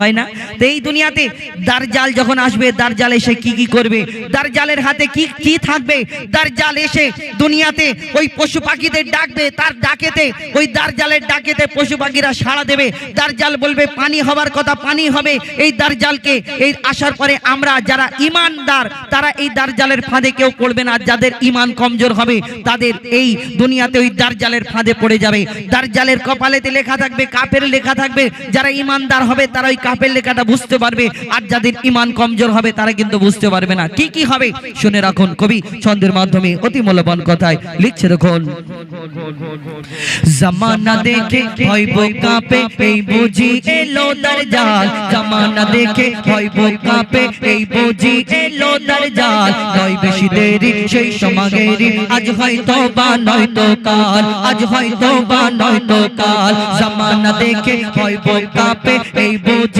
হয় না? এই দুনিয়াতে দারজাল যখন আসবে, দারজাল এসে কি কি করবে? দারজালের হাতে কি কি থাকবে? দারজাল এসে দুনিয়াতে ওই পশু পাখিদের ডাকবে, তার ডাকেতে, ওই দারজালের ডাকেতে পশু পাখিরা সাড়া দেবে। দারজাল বলবে, পানি হবার কথা, পানি হবে। এই দারজালকে, এই আসার পরে আমরা যারা ইমানদার, তারা এই দারজালের ফাঁদে কেউ পড়বে না। যাদের ইমান কমজোর হবে, তাদের এই দুনিয়াতে ওই দারজালের ফাঁদে পড়ে যাবে। দারজালের কপালেতে লেখা থাকবে, কাপের লেখা থাকবে। যারা ইমানদার হবে, তারা ওই কাপের লেখাটা বুঝতে পারবে, আর যাদের ইমান কমজোর হবে তারা কিন্তু বুঝতে পারবে না। কি কি হবে? শুনে রাখুন কবি ছন্দের মাধ্যমে অতি মূল্যবান কথায় লিখছে দেখুন। জামানা দেখে হইব কাপে, এই বুঝি এলো দরজাল। জামানা দেখে হইব কাপে, এই বুঝি এলো দরজাল। নয় বেশি দেরি, সেই সমাগেরি আজ হয়তো বা নয়তো কাল, আজ হয়তো বা নয়তো কাল। জামানা দেখে হইব কাপে, এই বুঝি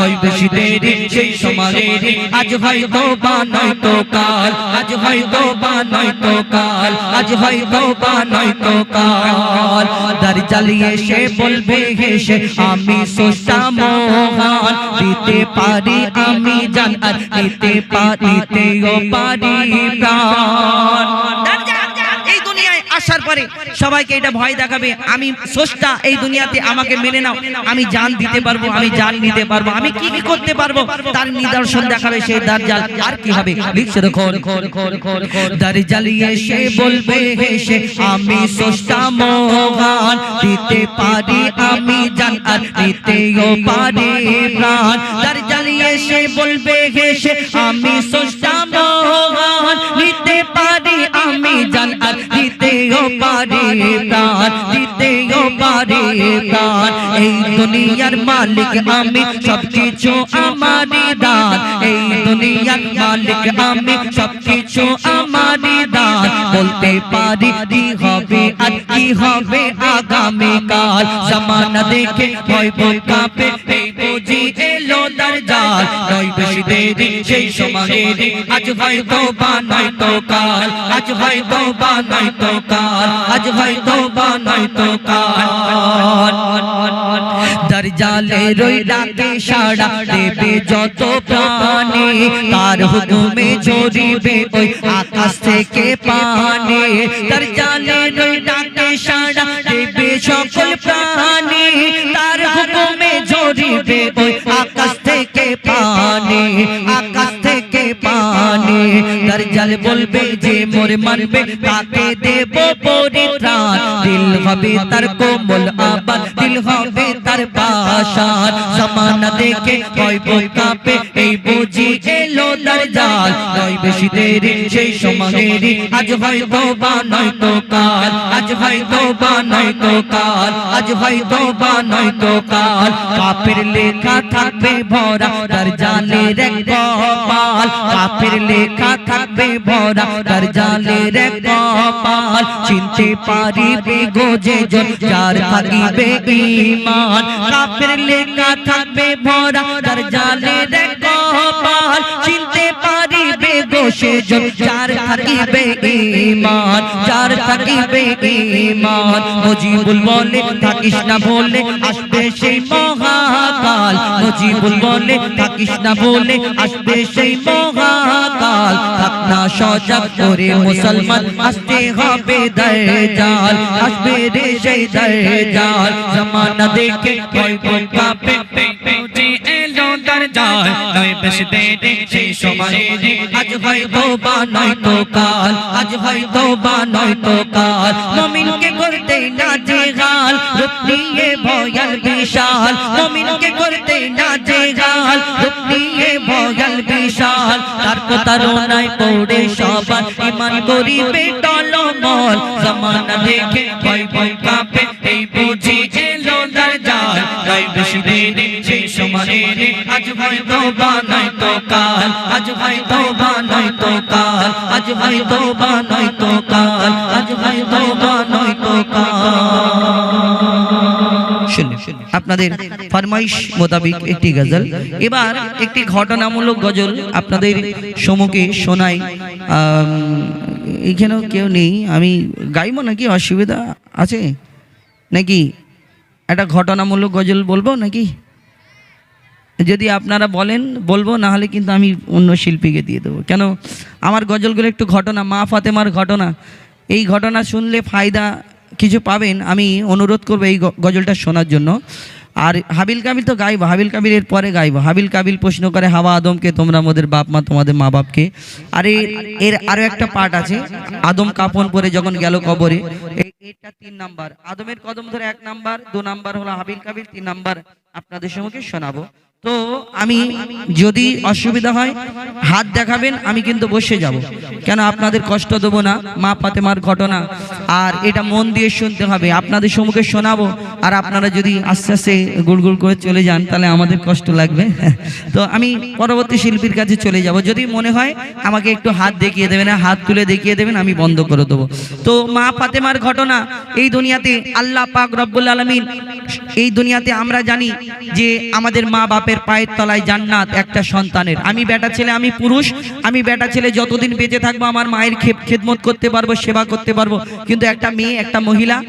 নয় দেরি, সেই সমারেরি আজ হয়তো বা নয়তো কাল, আজ হয়তো বা নয়তো কাল, আজ হয়তো বা নয়তো কাল। দরজালিয়ে সে বলবে হেসে আমি সোসা মহান। দিতে পারি আমি জান, আর দিতে পারি প্রাণ। এই দুনিয়ায় আসার পরে সবাইকে এটা ভয় দেখাবে, আমি সোষ্টা এই দুনিয়াতে আমাকে মেনে নাও। আমি জান দিতে পারব, আমি জান নিতে পারব, আমি কি কি করতে পারব? তার নিদর্শন দেখাবে সেই দারজাল আর কি হবে? লিখছে দেখুন। দারজালিয়ে সে বলবে, হেসে আমি সোষ্টা মহান। দিতে পারি আমি জান, আর নিতেও পারি প্রাণ। দারজালিয়ে সে বলবে, হেসে আমি সোষ্টা মহান। নিতে পারি আমি জান, আর দিতেও পারি প্রাণ দিতেও পারি প্রাণ এই দুনিয়ার মালিক আমি, সবকিছু আমারই দান। এই দুনিয়ার মালিক আমি, সবকিছু আমারই দান। বলতে পারি কি হবে আর কি হবে আগামী কাল জামানা দেখে ভয় ভয় কাঁপে, এই বুঝি এলো দরজাল নয় বেশি দেরি সেই সমাগেরি আজ হয়তো বা নয়তো কাল। আজ হয়তো বা নয়তো কাল। আজ হয়তো বা নয়তো কাল। দরজালে রই ডাকে সাড়া দেবে যত প্রাণী। তার হুকুমে ঝরিবে ওই আকাশ থেকে পানি। দরজালে রই দরজাল বলবে যে মোর মানবে, তাকে দেব পরিত্রাণ। দিল হবে তার কোমল আবার দিল হবে তার পাশান সমানা দেখে ভয় বই কাঁপে, এই বুঝি এলো দরজাল নয় বেশি দেরি, সেই সমাগেরি আজ হয়তো বা নয়তো কাল। আজ হয়তো বা নয়তো কাল, আজ হয়তো বা নয়তো কাল। কাপের লেখা থাকবে ভরা দরজালের এক কপাল কাপের লেখা থাকবে ভরা দরজালের এক কপাল চিনতে পারিবে গোজে জন যার থাকিবে ঈমান কাপের লেখা থাকবে ভরা দরজালের এক কপাল চিনতে পারিবে গোশে জন যার থাকিবে ঈমান, যার থাকিবে ঈমান। মুজিবুল বলে থাকিস না বলে আসবে সেই মহাকাল। মুজিবুল বলে থাকিস না বলে আসবে সেই মহাকাল। থাক না সজাগ করে মুসলমান আসতে হবে দরজাল আসবে রে সেই দরজাল জামানা দেখে ভয় এলো দরজাল নয় বেশ দেরি সেই সময়ে আজ হয়তো বা নয়তো কাল আজ হয়তো বা নয়তো কাল। মমিনকে করতে না জেহাল রূপ নিয়ে ভয়াল বিশাল। মমিনকে করতে না জেহাল রূপ নিয়ে ভয়াল বিশাল। তার প্রতারণায় পড়ে সবার। ইমান করিবে টলমল। জামানা দেখে ভয় ভয় আজ হয়তো বানাই তো কাল, আজ হয়তো বানাই তো কাল, আজ হয়তো বানাই তো কাল, আজ হয়তো বানাই তো কাল। আপনাদের ফরমাইশ মোতাবিক একটি গজল। এবার একটি ঘটনামূলক গজল আপনাদের সম্মুখে শোনাই। এখানেও কেউ নেই, আমি গাইবো নাকি? অসুবিধা আছে? নাকি? একটা ঘটনামূলক গজল বলব নাকি? যদি আপনারা বলেন, বলব না হলে কিন্তু আমি অন্য শিল্পীকে দিয়ে দেবো। কেন? আমার গজলগুলো একটু ঘটনা, মা ফাতেমার ঘটনা। এই ঘটনা শুনলে ফায়দা কিছু পাবেন। আমি অনুরোধ করব এই গজলটা শোনার জন্য। আর হাবিল কাবিল তো গাইব, হাবিল কাবিলের পরে গাইব। হাবিল কাবিল প্রশ্ন করে, হাওয়া আদমকে, তোমরা আমাদের বাপ মা, তোমাদের মা বাপকে। আর এর এর আরও একটা পার্ট আছে, আদম কাপন পরে যখন গেল কবরে। এটা তিন নাম্বার। আদমের কদম ধরে এক নাম্বার, দু নাম্বার হলো হাবিল কাবিল, তিন নাম্বার আপনাদের সম্মুখে শোনাবো। তো আমি যদি অসুবিধা হয়, হাত দেখাবেন, আমি কিন্তু বসে যাব। কেন আপনাদের কষ্ট দেবো না? মা ফাতেমার ঘটনা। আর এটা মন দিয়ে শুনতে হবে। আপনাদের সম্মুখে শোনাবো। আর আপনারা যদি আস্তে আস্তে গুড়গুড় করে চলে যান, তাহলে আমাদের কষ্ট লাগবে। তো আমি পরবর্তী শিল্পীর কাছে চলে যাব। যদি মনে হয়, আমাকে একটু হাত দেখিয়ে দেবেন, হাত তুলে দেখিয়ে দেবেন, আমি বন্ধ করে দেবো। তো মা ফাতেমার ঘটনা। এই দুনিয়াতে আল্লাহ পাক রব্বুল আলমিন এই দুনিয়াতে আমরা জানি যে আমাদের মা বাপের পায়ের তলায় জান্নাত একটা সন্তানের। আমি বেটা ছেলে, আমি পুরুষ, আমি বেটা ছেলে যতদিন বেঁচে থাকব আমার মায়ের খেদ- খেদমত করতে পারব, সেবা করতে পারব। কিন্তু একটা মেয়ে, একটা মহিলা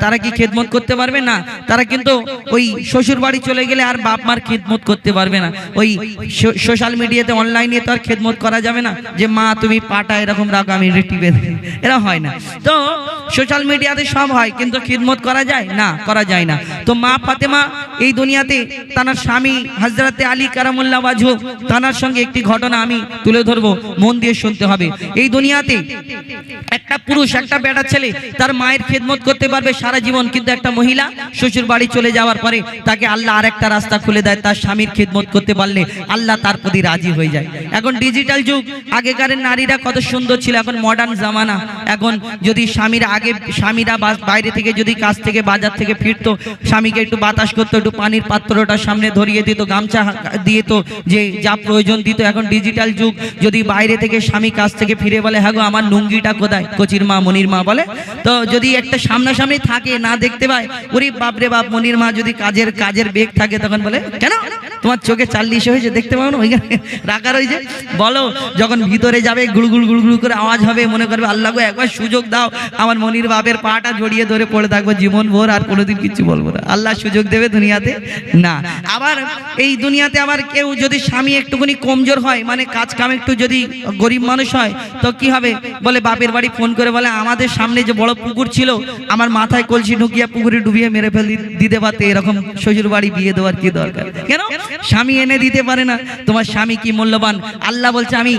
তারা কি খেদমত করতে পারবে? না, তারা কিন্তু ওই শ্বশুর বাড়ি চলে গেলে আর বাপ মার খেদমত করতে পারবে না। ওই সোশ্যাল মিডিয়াতে, অনলাইনে তো আর খেদমত করা যাবে না যে, মা, তুমি পাটা এরকম রাখো, আমি টিপে এরা হয় না। তো সোশ্যাল মিডিয়াতে সব হয়, কিন্তু খিদমত করা যায়? না, করা যায় না। তো মা ফাতেমা এই দুনিয়াতে তার স্বামী হজরতে আলী কারামুল্লাহ বাজু তানার সঙ্গে একটি ঘটনা আমি তুলে ধরবো, মন দিয়ে শুনতে হবে। এই দুনিয়াতে একটা পুরুষ, একটা বেটা ছেলে, তার মায়ের খেদমত করতে পারবে সারা জীবন, কিন্তু একটা মহিলা শ্বশুর বাড়ি চলে যাওয়ার পরে তাকে আল্লাহ আর একটা রাস্তা খুলে দেয়, তার স্বামীর খেদমত করতে পারলে আল্লাহ তার প্রতি রাজি হয়ে যায়। এখন ডিজিটাল যুগ আগেকারের নারীরা কত সুন্দর ছিল, এখন মডার্ন জামানা। এখন যদি স্বামীরা আগে, স্বামীরা বাইরে থেকে যদি কাজ থেকে বাজার থেকে ফিরতো, স্বামীকে একটু বাতাস করতো একটু পানির পাত্রটা সামনে ধরিয়ে দিত, গামছা দিয়ে তো যে যা প্রয়োজন দিত। এখন ডিজিটাল যুগ, যদি বাইরে থেকে স্বামী কাজ থেকে ফিরে বলে হ্যাঁ গো, আমার লুঙ্গিটা কোথায়? কচির মা, মনির মা, বলে। তো যদি একটা সামনাসামনি থাকে, না দেখতে পায়, ওরে বাপরে বাপ, মনির মা যদি কাজের কাজের বেগ থাকে, তখন বলে, কেন? তোমার চোখে চাল্লিশ হয়েছে, দেখতে পাও না? ওইখানে রাখা রয়েছে। বলো, যখন ভিতরে যাবে, গুড়গুড় গুড়গুড় করে আওয়াজ হবে, মনে করবে, আল্লাহ একবার সুযোগ দাও, আমার মনির বাপের পাটা জড়িয়ে ধরে পড়ে থাকব, জীবন ভোর, আর কোনোদিন কিছু বলব না। আল্লাহ সুযোগ দেবে দুনিয়াতে? না। আবার এই দুনিয়াতে আবার কেউ যদি স্বামী একটুখানি কমজোর হয় মানে কাজ কাম একটু যদি গরিব মানুষ হয়, তো কি হবে? বলে বাপের বাড়ি ফোন করে বলে, আমাদের সামনে যে বড় পুকুর ছিল, আমার মাথায় কলসি ঢুকিয়ে পুকুরে ডুবিয়ে মেরে ফেল দিতে পারতে, এরকম শ্বশুর বাড়ি বিয়ে দেওয়ার কি দরকার? কেন? স্বামী এনে দিতে পারে না। তোমার স্বামী কি মূল্যবান? আল্লাহ বলছে, আমি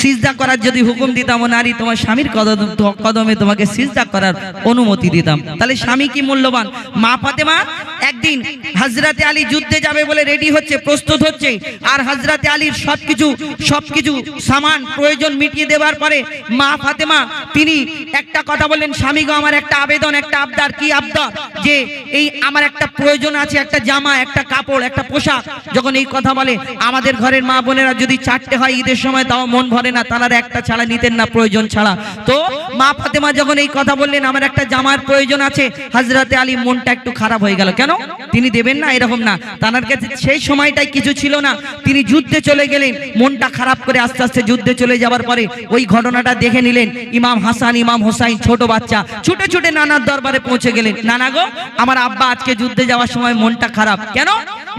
সিজদা করার যদি হুকুম দিতাম নারী, তোমার স্বামীর কদম, কদমে তোমাকে সিজদা করার অনুমতি দিতাম। তাহলে স্বামী কি মূল্যবান? মা ফাতেমা একদিন হাজরাতে আলী যুদ্ধে যাবে বলে রেডি হচ্ছে, প্রস্তুত হচ্ছে, আর হজরতে আলীর সবকিছু সবকিছু সামান প্রয়োজন মিটিয়ে দেওয়ার পরে মা ফাতেমা, তিনি একটা কথা বললেন, স্বামী গো, আমার একটা আবেদন, একটা আবদার। কি আবদার? যে এই আমার একটা প্রয়োজন আছে, একটা জামা, একটা কাপড়, একটা পোশাক। যখন এই কথা বলে, আমাদের ঘরের মা বোনেরা যদি চারটে হয় ঈদের সময়, তাও মন ভরে না তারা একটা ছাড়া নিতেন না প্রয়োজন ছাড়া। তো মা ফাতেমা যখন এই কথা বললেন, আমার একটা জামার প্রয়োজন আছে। হজরতে আলী মনটা একটু খারাপ হয়ে গেল। কেন? তিনি দেবেন না, এরকম না। তার কাছে সেই সময়টাই কিছু ছিল না। তিনি যুদ্ধে চলে গেলেন। মনটা খারাপ করে আস্তে আস্তে যুদ্ধে চলে যাওয়ার পরে ওই ঘটনাটা দেখে নিলেন। ইমাম হাসান, ইমাম হোসাইন, ছোট বাচ্চা, ছুটে ছুটে নানার দরবারে পৌঁছে গেলেন। নানা গো, আমার আব্বা আজকে যুদ্ধে যাওয়ার সময় মনটা খারাপ। কেন?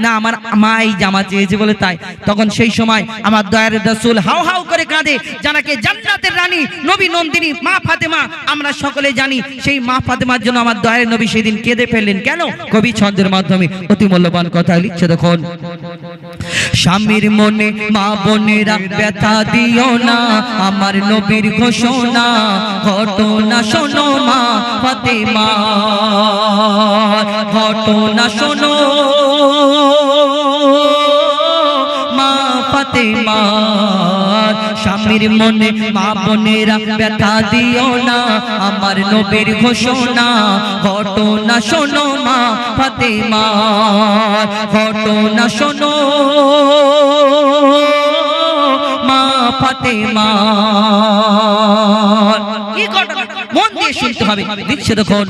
না, আমার মা এই জামা চেয়েছে বলে তাই। তখন সেই সময় আমার দয়ার রসুল হাউ হাউ করে কাঁদে যারাকে জান্নাতের রানী, নবী নন্দিনী, মা ফাতেমা, আমরা সকলে জানি সেই মা ফাতেমার জন্য আমার দয়ার নবী সেদিন কেঁদে ফেললেন। কেন? কবি ছন্দের মাধ্যমে অতি মূল্যবান কথা লিখছে, দেখুন। স্বামীর মনে মা বোনেরা ব্যথা দিও না, আমার নবীর ঘোষণা ঘটনা শোনো মা ফাতেমা ঘটনা শোনো ফাতেমা, স্বামীর মনে মা বোনেরা ব্যথা দিও না, আমার নবীর ঘোষণা, ঘটনা শোনো মা ফাতেমা, ঘটনা শোনো মা ফাতেমা। কি ঘটনা? মন দিয়ে শুনতে হবে, দিচ্ছে দেখুন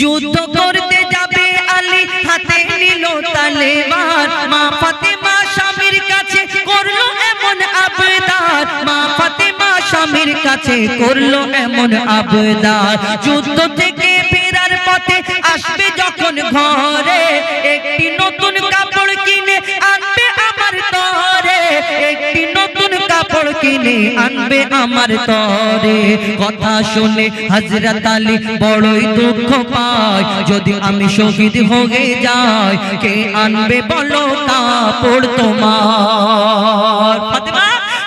যুদ্ধ করতে যাবে আলী, হাতে নিল তালেবান, মা ফাতেমা করল এমন আবদার? মা ফাতেমা স্বামীর কাছে করল এমন আবদার। যুদ্ধ থেকে ফেরার পথে আসবে যখন ঘরে, একটি নতুন কাপড় কিনে আনবে আমার তরে। একটি নতুন কাপড় কিনে আনবে আমার তরে। কথা শুনে হজরত আলী বড়ই দুঃখ পায়। যদি আমি শহীদ হয়ে যাই, কে আনবে বলো কাপড় তোমার?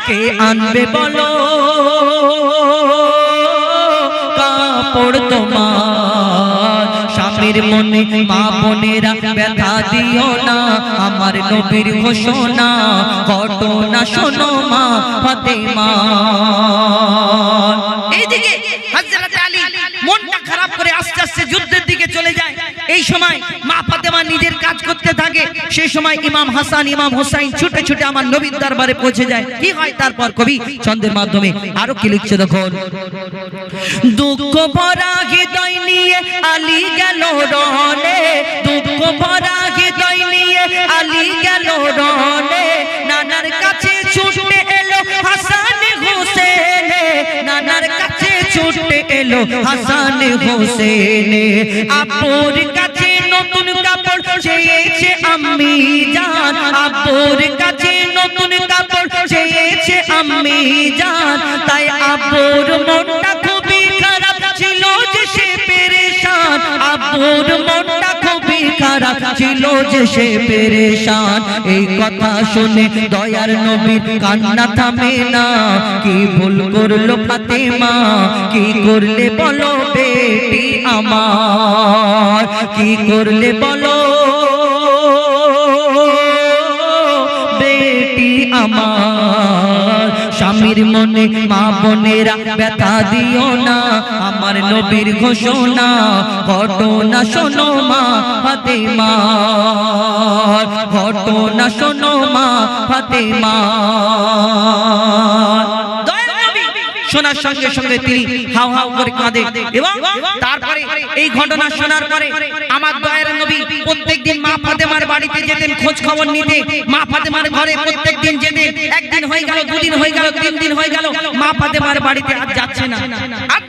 কে আনবে বলো কাপড় তোমার? স্বামীর মনে মা বোনেরা ব্যথা দিও না, আমার নবীর ঘোষণা, ঘটনা শোনো মা ফাতেমা। এইদিকে আলী মনটা খারাপ করে আস্তে আস্তে যুদ্ধের দিকে চলে যায়। এই সময় মা ফাতেমা নিজের কাজ করতে থাকে সেই সময় ইমাম হাসান, ইমাম হোসাইন ছুটে ছুটে আমার নবীর দরবারে পৌঁছে যায়। কি হয় তারপর কবি? ছন্দের মাধ্যমে। আরও কি লিখছে দেখুন দুঃখ ভরা হৃদয় নিয়ে আলী গেল রনে দুঃখ ভরা হৃদয় নিয়ে আলী গেল রনে নানার কাছে ছুটে এলো হাসান হোসেন, নানার কাছে ছুটে এলো হাসান হোসেন। আপুর কাছে নতুন কাপড় চেয়েছে আমি জান। আপুর কাছে নতুন কাপড় চেয়েছে আমি জান। তাই আপুর মনটা খুবই খারাপ ছিল যে সে পেরেশান। আপুর মনটা খারাপ ছিল যে সে পেরেশান। এই কথা শুনে দয়ার নবীর কান্না থামে না। কি ভুল করল ফাতেমা? কি করলে বলো বেটি আমার? কি করলে বলো স্বামীর মনে মা বোনেরা ব্যথা দিও না, আমার নবীর ঘোষণা ঘটনা শোনো মা হাতে মা ঘটনা শোনো মা হাতে মা শোনার সঙ্গে সঙ্গে তিনি হাও হাও করে কাঁদে এবং তারপরে এই ঘটনা শোনার পরে আমার দয়ার নবী প্রত্যেকদিন মা ফাতেমার বাড়িতে যেতেন, খোঁজ খবর নিতে। মা ফাতেমার ঘরে প্রত্যেকদিন যেতেন। একদিন হয়ে গেল, দুদিন হয়ে গেল, তিন দিন হয়ে গেল। মা ফাতেমার বাড়িতে আর যাচ্ছে না। আর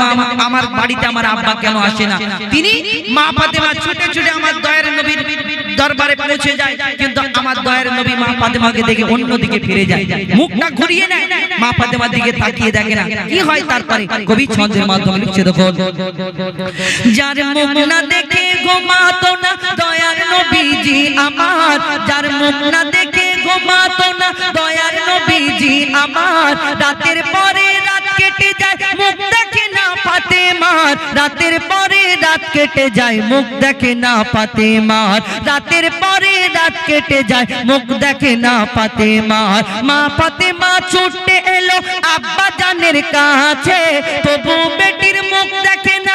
মা আমার বাড়িতে আমার আব্বা মা কেন আসে না? তিনি মা ফাতেমা ছুটে ছুটে আমার দয়ার নবীর দরবারে পৌঁছে যায়, কিন্তু আমার নবী মা ফাতেমাকে দেখে অন্যদিকে ফিরে যায়। মুখটা ঘুরিয়ে নেয়, মা ফাতেমার দিকে তাকিয়ে দেখে না। কি হয় তারপরে? কবি ছন্দের মাধ্যমে লিখছে, দেখুন। যার মুখ না দেখে ঘুমাতো না, দয়ার নবীজি আমার, যার মুখ না দেখে ঘুমাতো না, দয়ার নবীজি আমার। রাতের পরে রাত কেটে যায়, মুখ দেখে না পাতে মার রাতের পরে রাত কেটে যায়, মুখ দেখে না পাতে মার রাতের পরে রাত কেটে যায়, মুখ দেখে না পাতে মার মা পাতে মা ছুটে এলো আব্বা জানের কাছে। তবু বেটির মুখ দেখে না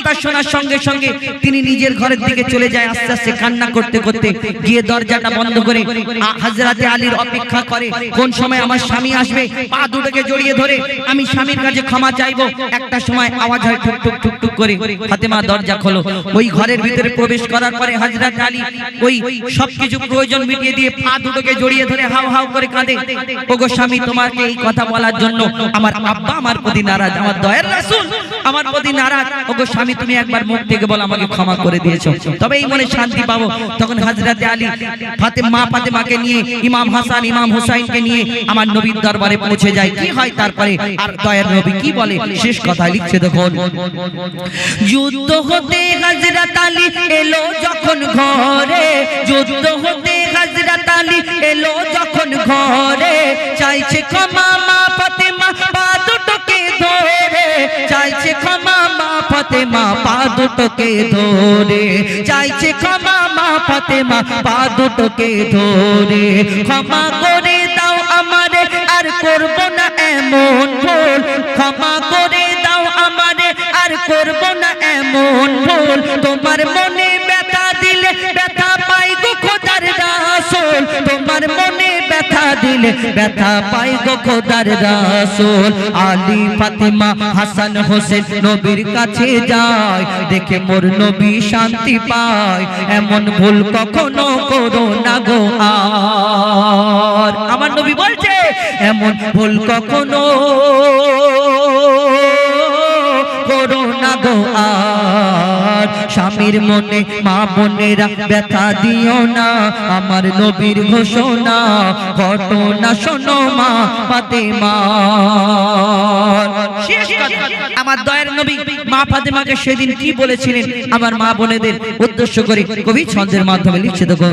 কথা শোনার সঙ্গে সঙ্গে তিনি নিজের ঘরের দিকে চলে যায়, আস্তে আস্তে কান্না করতে করতে গিয়ে দরজাটা বন্ধ করে হযরতে আলীর অপেক্ষা করে, কোন সময় আমার স্বামী আসবে, পা দুটোকে জড়িয়ে ধরে আমি স্বামীর কাছে ক্ষমা চাইব। একটা সময় আওয়াজ হয় ঠুক ঠুক ঠুক ঠুক করে, ফাতেমা দরজা খোলো। ওই ঘরের ভিতরে প্রবেশ করার পরে হযরত আলী ওই সবকিছু প্রয়োজন মিটিয়ে দিয়ে পা দুটোকে জড়িয়ে ধরে হাউ হাউ করে কাঁদে। ওগো স্বামী, তোমাকে এই কথা বলার জন্য আমার আব্বা আমার প্রতি নারাজ, আমার দয়ের রাসূল আমার প্রতি নারাজ। ওগো স্বামী তুমি একবার মুখ থেকে বল, আমাকে ক্ষমা করে দিয়েছ। তবে এই মনে শান্তি পাবো। তখন হযরতে আলী ফাতেমা ফাতেমাকে নিয়ে, ইমাম হাসান, ইমাম হুসাইনকে নিয়ে আমার নবীর দরবারে পৌঁছে যায়। কি হয় তারপরে? আর দয়ের নবী কি বলে? শেষ কথা লিখছে দেখুন। যুদ্ধ হতে হযরত আলী এলো যখন ঘরে। যুদ্ধ হতে হযরত আলী এলো যখন ঘরে। চাইছে ক্ষমা মা ফাতেমা, পা দুটোকে ধরে। চাইছে ক্ষমা মা ফাতেমা পা দুটোকে ধরে, চাইছে ক্ষমা মা পা দুটোকে ধরে। ক্ষমা করে দাও আমারে, আর করব না এমন ভুল। ক্ষমা করে দাও আমারে, আর করব না এমন তোমার মনে ব্যথা দিলে ব্যথা পাই গো খোদার তোমার মনে ব্যথা দিলে ব্যথা পাই গো খোদার রাসূল। আলী ফাতেমা হাসান হোসেন নবীর কাছে যায়, দেখে মোর নবী শান্তি পায়। এমন ভুল কখনো করো না গো আর। আমার নবী বলছে, এমন ভুল কখনো স্বামীর মনে মা বোনেরা ব্যথা দিও না। আমার নবীর ঘোষণা ঘটনা শোনো মা শেষ কথা। আমার দয়ের নবী মা ফাতেমাকে সেদিন কি বলেছিলেন? আমার মা বোনেদের উদ্দেশ্য করে কবি ছন্দের মাধ্যমে লিখছে দেখুন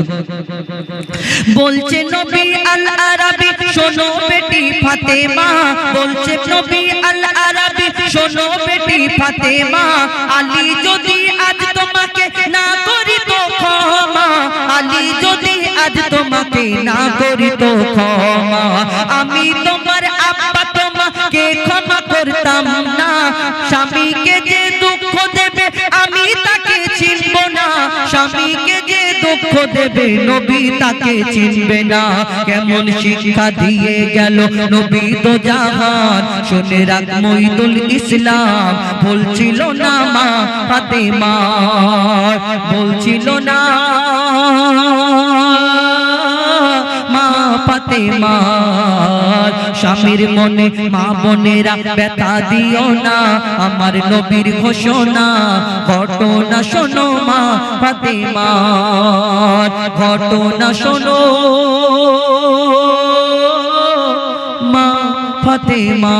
বলছে নবী আল আরাবি শোনো বেটি ফাতেমা। বলছে নবী আল আরাবি শোনো বেটি ফাতেমা। আলী যদি আজ তোমাকে না করি তো ক্ষমা। আমি তোমার আব্বা তোমাকে ক্ষমা করতাম না। স্বামীকে যে দুঃখ দেবে, আমি তাকে চিনব না। স্বামীকে যে দুঃখ দেবে, নবী তাকে চিনবে না। কেমন শিক্ষা দিয়ে গেল নবী তো জাহান। শুনে রাখ মইদুল ইসলাম, বলছিল না মা ফাতেমা। বলছিল না মা ফাতেমা স্বামীর মনে, মা বোনেরা ব্যথা দিও না। আমার নবীর ঘোষণা, ঘটনা শোনো মা ফাতেমা। ঘটনা শোনো মা ফাতেমা।